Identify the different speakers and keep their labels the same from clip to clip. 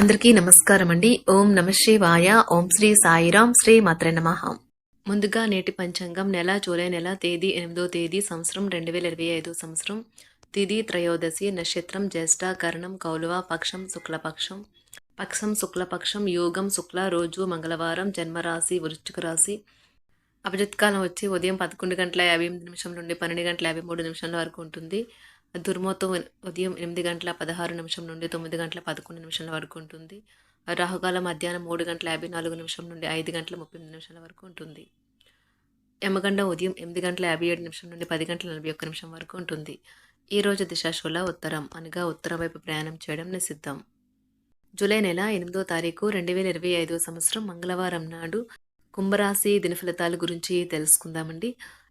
Speaker 1: అందరికీ నమస్కారం అండి ఓం నమ శివాయ. ఓం శ్రీ సాయిరాం శ్రీ మాత్రే నమ. ముందుగా నేటి పంచాంగం నెల జూలై నెల తేదీ ఎనిమిదో తేదీ సంవత్సరం రెండు వేల ఇరవై ఐదు సంవత్సరం. తిది త్రయోదశి నక్షత్రం జ్యేష్ఠ కరణం కౌలువ పక్షం శుక్లపక్షం. పక్షం శుక్లపక్షం యోగం శుక్ల రోజు మంగళవారం జన్మరాశి వృశ్చిక రాశి. అభిజిత్ కాలం వచ్చి ఉదయం పదకొండు గంటల యాభై ఎనిమిది నిమిషం నుండి పన్నెండు గంటల యాభై మూడు నిమిషాల వరకు ఉంటుంది. దుర్మోతం ఉదయం ఎనిమిది గంటల పదహారు నిమిషం నుండి తొమ్మిది గంటల పదకొండు నిమిషాల వరకు ఉంటుంది. రాహుకాలం మధ్యాహ్నం మూడు గంటల యాభై నాలుగు నిమిషం నుండి ఐదు గంటల ముప్పై నిమిషాల వరకు ఉంటుంది. యమగండం ఉదయం ఎనిమిది గంటల యాభై ఏడు నిమిషం నుండి పది గంటల నలభై ఒక్క నిమిషం వరకు ఉంటుంది. ఈ రోజు దిశాశూల ఉత్తరం అనగా ఉత్తరం వైపు ప్రయాణం చేయడం నిషిద్ధం. జూలై నెల ఎనిమిదో తారీఖు రెండు వేల ఇరవై ఐదో సంవత్సరం మంగళవారం నాడు కుంభరాశి దినఫలితాల గురించి తెలుసుకుందామండి.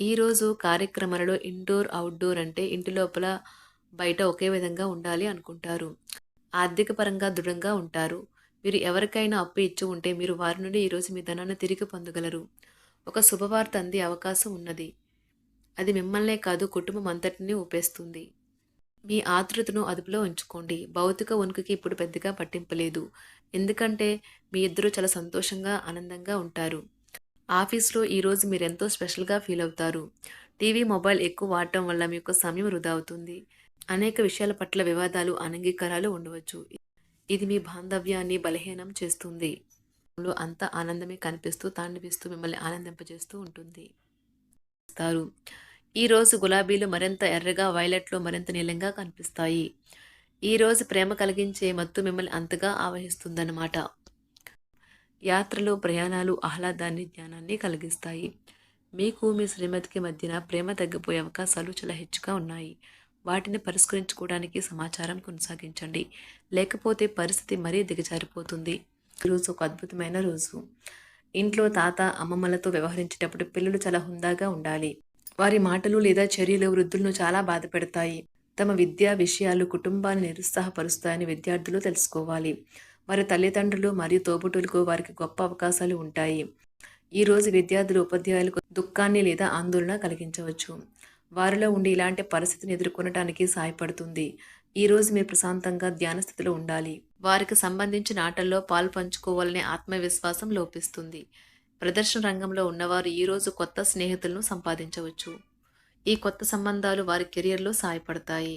Speaker 1: ఈరోజు కార్యక్రమాలలో ఇండోర్ అవుట్డోర్ అంటే ఇంటి లోపల బయట ఒకే విధంగా ఉండాలి అనుకుంటారు. ఆర్థిక పరంగా దృఢంగా ఉంటారు. మీరు ఎవరికైనా అప్పు ఇచ్చి ఉంటే మీరు వారి నుండి ఈరోజు మీ ధనాన్ని తిరిగి పొందగలరు. ఒక శుభవార్త అందే అవకాశం ఉన్నది. అది మిమ్మల్నే కాదు కుటుంబం అంతటిని ఊపేస్తుంది. మీ ఆతృతను అదుపులో ఉంచుకోండి. భౌతిక ఉనికికి ఇప్పుడు పెద్దగా పట్టింపలేదు ఎందుకంటే మీ ఇద్దరు చాలా సంతోషంగా ఆనందంగా ఉంటారు. ఆఫీస్లో ఈరోజు మీరు ఎంతో స్పెషల్గా ఫీల్ అవుతారు. టీవీ మొబైల్ ఎక్కువ వాడటం వల్ల మీ యొక్క సమయం వృధా అవుతుంది. అనేక విషయాల పట్ల వివాదాలు అనంగీకారాలు ఉండవచ్చు. ఇది మీ బాంధవ్యాన్ని బలహీనం చేస్తుంది. అంత ఆనందమే కనిపిస్తూ తాండిపిస్తూ మిమ్మల్ని ఆనందింపజేస్తూ ఉంటుంది. ఇస్తారు ఈరోజు గులాబీలు మరింత ఎర్రగా వైలెట్లో మరింత నీలంగా కనిపిస్తాయి. ఈరోజు ప్రేమ కలిగించే మత్తు మిమ్మల్ని అంతగా ఆవహిస్తుందన్నమాట. యాత్రలు ప్రయాణాలు ఆహ్లాదాన్ని జ్ఞానాన్ని కలిగిస్తాయి. మీకు మీ శ్రీమతికి మధ్యన ప్రేమ తగ్గిపోయే అవకాశాలు చాలా హెచ్చుగా ఉన్నాయి. వాటిని పరిష్కరించుకోవడానికి సమాచారం కొనసాగించండి. లేకపోతే పరిస్థితి మరీ దిగజారిపోతుంది. ఈరోజు ఒక అద్భుతమైన రోజు. ఇంట్లో తాత అమ్మమ్మలతో వ్యవహరించేటప్పుడు పిల్లలు చాలా హుందాగా ఉండాలి. వారి మాటలు లేదా చర్యలు వృద్ధులను చాలా బాధ పెడతాయి. తమ విద్యా విషయాలు కుటుంబాన్ని నిరుత్సాహపరుస్తాయని విద్యార్థులు తెలుసుకోవాలి. వారి తల్లిదండ్రులు మరియు తోబుటులకు వారికి గొప్ప అవకాశాలు ఉంటాయి. ఈరోజు విద్యార్థులు ఉపాధ్యాయులకు దుఃఖాన్ని లేదా ఆందోళన కలిగించవచ్చు. వారిలో ఉండి ఇలాంటి పరిస్థితిని ఎదుర్కొనడానికి సహాయపడుతుంది. ఈరోజు మీరు ప్రశాంతంగా ధ్యాన స్థితిలో ఉండాలి. వారికి సంబంధించిన ఆటల్లో పాలు పంచుకోవాలనే ఆత్మవిశ్వాసం లోపిస్తుంది. ప్రదర్శన రంగంలో ఉన్నవారు ఈరోజు కొత్త స్నేహితులను సంపాదించవచ్చు. ఈ కొత్త సంబంధాలు వారి కెరియర్లో సహాయపడతాయి.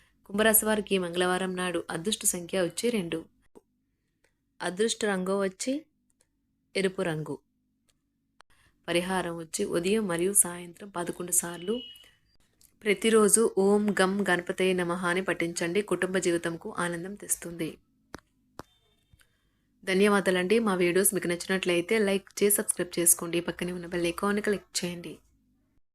Speaker 1: కుంభరాశి వారికి మంగళవారం నాడు అదృష్ట సంఖ్య వచ్చి రెండు. అదృష్ట రంగు వచ్చి ఎరుపు రంగు. పరిహారం వచ్చి ఉదయం మరియు సాయంత్రం పదకొండు సార్లు. ప్రతిరోజు ఓం గం గణపతయ నమః అని పఠించండి. కుటుంబ జీవితంకు ఆనందం తెస్తుంది. ధన్యవాదాలండి. మా వీడియోస్ మీకు నచ్చినట్లయితే లైక్ చేసి సబ్స్క్రైబ్ చేసుకోండి. పక్కనే ఉన్న బెల్ ఐకాన్ క్లిక్ చేయండి.